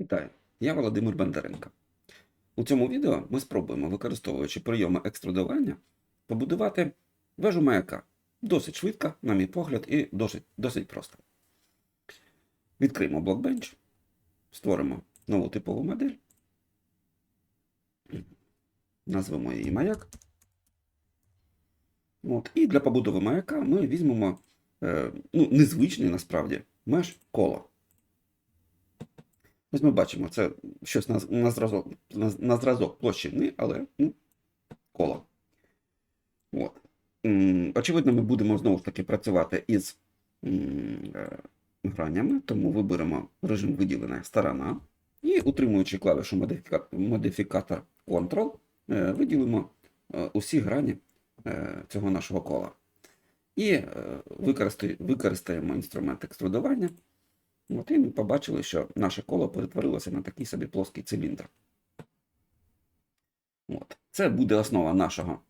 Вітаю, я Володимир Бондаренко. У цьому відео ми спробуємо, використовуючи прийоми екструдування, побудувати вежу маяка. Досить швидко, на мій погляд, і досить, досить просто. Відкриємо Blockbench, створимо нову типову модель, назвемо її маяк. От. І для побудови маяка ми візьмемо е, ну, незвичний насправді меж коло. Ось ми бачимо, це щось на, на, зразок, на, на зразок площини, але ну, коло. От. Очевидно, ми будемо знову ж таки працювати із е, гранями, тому виберемо режим виділена сторона і, утримуючи клавішу модифіка- модифікатор Ctrl, е, виділимо е, усі грані цього нашого кола. І використаємо інструмент екструдування. От, і ми побачили, що наше коло перетворилося на такий собі плоский циліндр. От. Це буде основа нашого,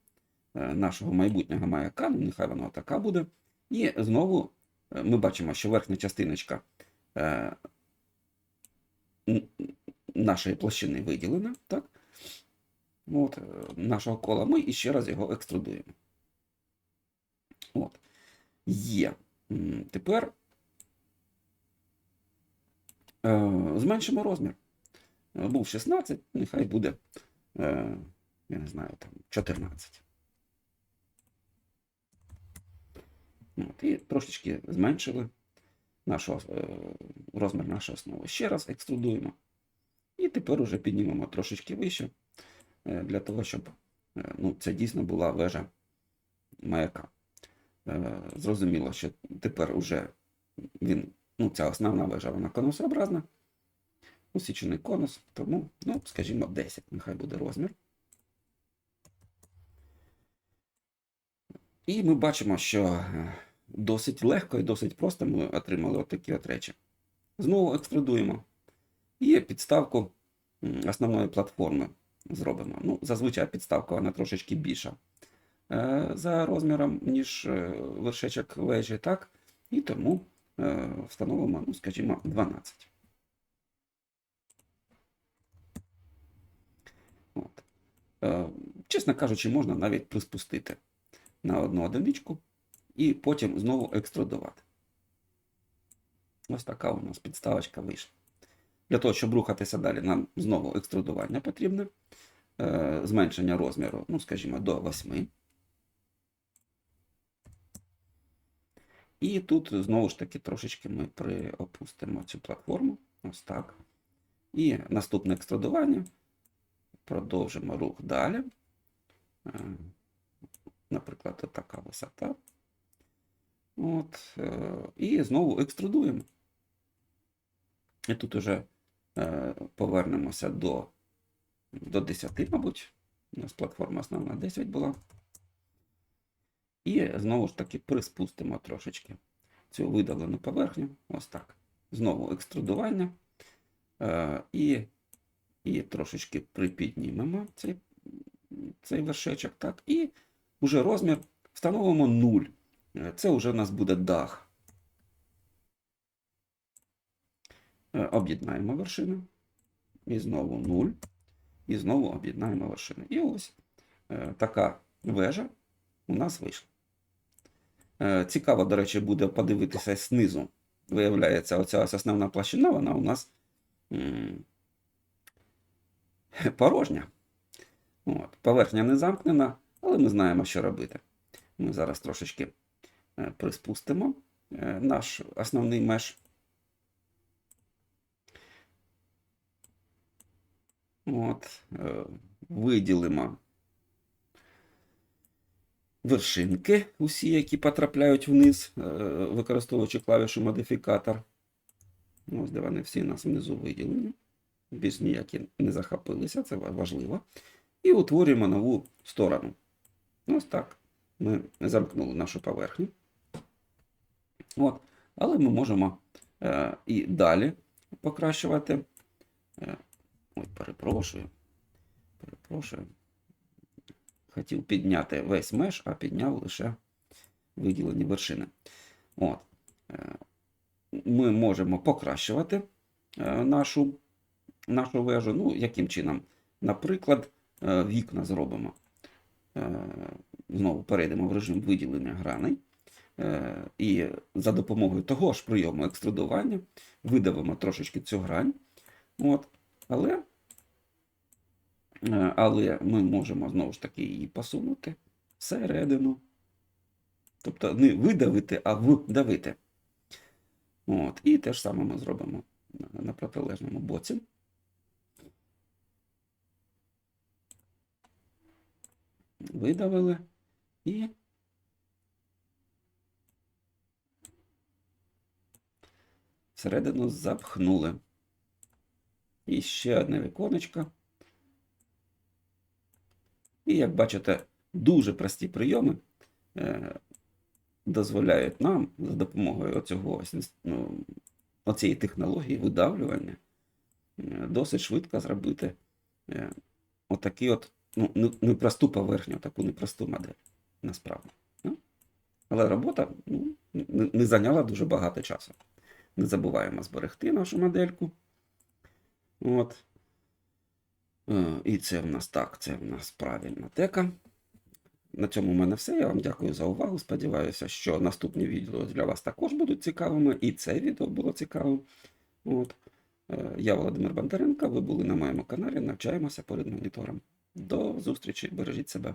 е, нашого майбутнього маяка, ну, нехай вона така буде. І знову е, ми бачимо, що верхня частиночка е, нашої площини виділена, так? От, нашого кола. Ми і ще раз його екструдуємо. От. Є. Тепер Зменшимо розмір. Е, Був 16, нехай буде, е, я не знаю, там 14. От, і трошечки зменшили нашу, е, розмір нашої основи. Ще раз екструдуємо. І тепер уже піднімемо трошечки вище, е, для того, щоб е, ну, це дійсно була вежа маяка. Е, Зрозуміло, що тепер уже він Ну, ця основна вежа, вона конусообразна. Усічений конус, тому, ну, скажімо, 10, нехай буде розмір. І ми бачимо, що е, досить легко і досить просто ми отримали отакі от речі. Знову екструдуємо. І підставку основної платформи зробимо. Ну, зазвичай підставка вона трошечки більша е, за розміром, ніж е, вершечок вежі, так? І тому встановимо, ну, скажімо, 12. От. Е, Чесно кажучи, можна навіть приспустити на одну одиничку і потім знову екструдувати. Ось така у нас підставочка вийшла. Для того, щоб рухатися далі, нам знову екструдування потрібне. Е, Зменшення розміру, ну, скажімо, до 8. І тут знову ж таки трошечки ми приопустимо цю платформу. Ось так. І наступне екструдування. Продовжимо рух далі. Е, Наприклад, така висота. От, е, і знову екструдуємо. І тут уже е, повернемося до, до 10, мабуть. У нас платформа основна 10 була. І знову ж таки приспустимо трошечки цю видалену поверхню. Ось так. Знову екструдування. Е, і, і трошечки припіднімемо цей, цей вершечок. Так. І вже розмір встановимо 0. Е, Це вже у нас буде дах. Е, Об'єднаємо вершину. І знову 0. І знову об'єднаємо вершини. І ось така вежа у нас вийшла. Е, Цікаво, до речі, буде подивитися знизу. Виявляється, оця основна площина, вона у нас порожня. От. Поверхня не замкнена, але ми знаємо, що робити. Ми зараз трошечки е, приспустимо е, наш основний меж. От, виділимо вершинки, усі, які потрапляють вниз, е, використовуючи клавішу модифікатор. Ось де вони всі нас внизу виділені. Більш ніякі не захопилися, це важливо. І утворюємо нову сторону. Ось так. Ми замкнули нашу поверхню. От. Але ми можемо е, і далі покращувати. Е, ой, перепрошую. Перепрошую. Хотів підняти весь меж, а підняв лише виділені вершини. От. Е, Ми можемо покращувати е, нашу нашу вежу. Ну, яким чином? Наприклад, е, вікна зробимо. Знову перейдемо в режим виділення граней. І за допомогою того ж прийому екструдування видавимо трошечки цю грань. От. Але, але ми можемо знову ж таки її посунути всередину. Тобто не видавити, а вдавити. От. І те ж саме ми зробимо на- на протилежному боці. Видавили і всередину запхнули. І ще одне віконечко. І як бачите, дуже прості прийоми е, дозволяють нам за допомогою оцього, ну, оцієї технології видавлювання е, досить швидко зробити е, отакі от, ну, непросту поверхню, таку непросту модель насправді. Ну, але робота ну, не зайняла дуже багато часу. Не забуваємо зберегти нашу модельку. От. Е, І це в нас так, це в нас правильна тека. На цьому в мене все. Я вам дякую за увагу. Сподіваюся, що наступні відео для вас також будуть цікавими, і це відео було цікавим. От. Е, Я Володимир Бондаренко, ви були на моєму каналі. Навчаємося перед монітором. До зустрічі, бережіть себе.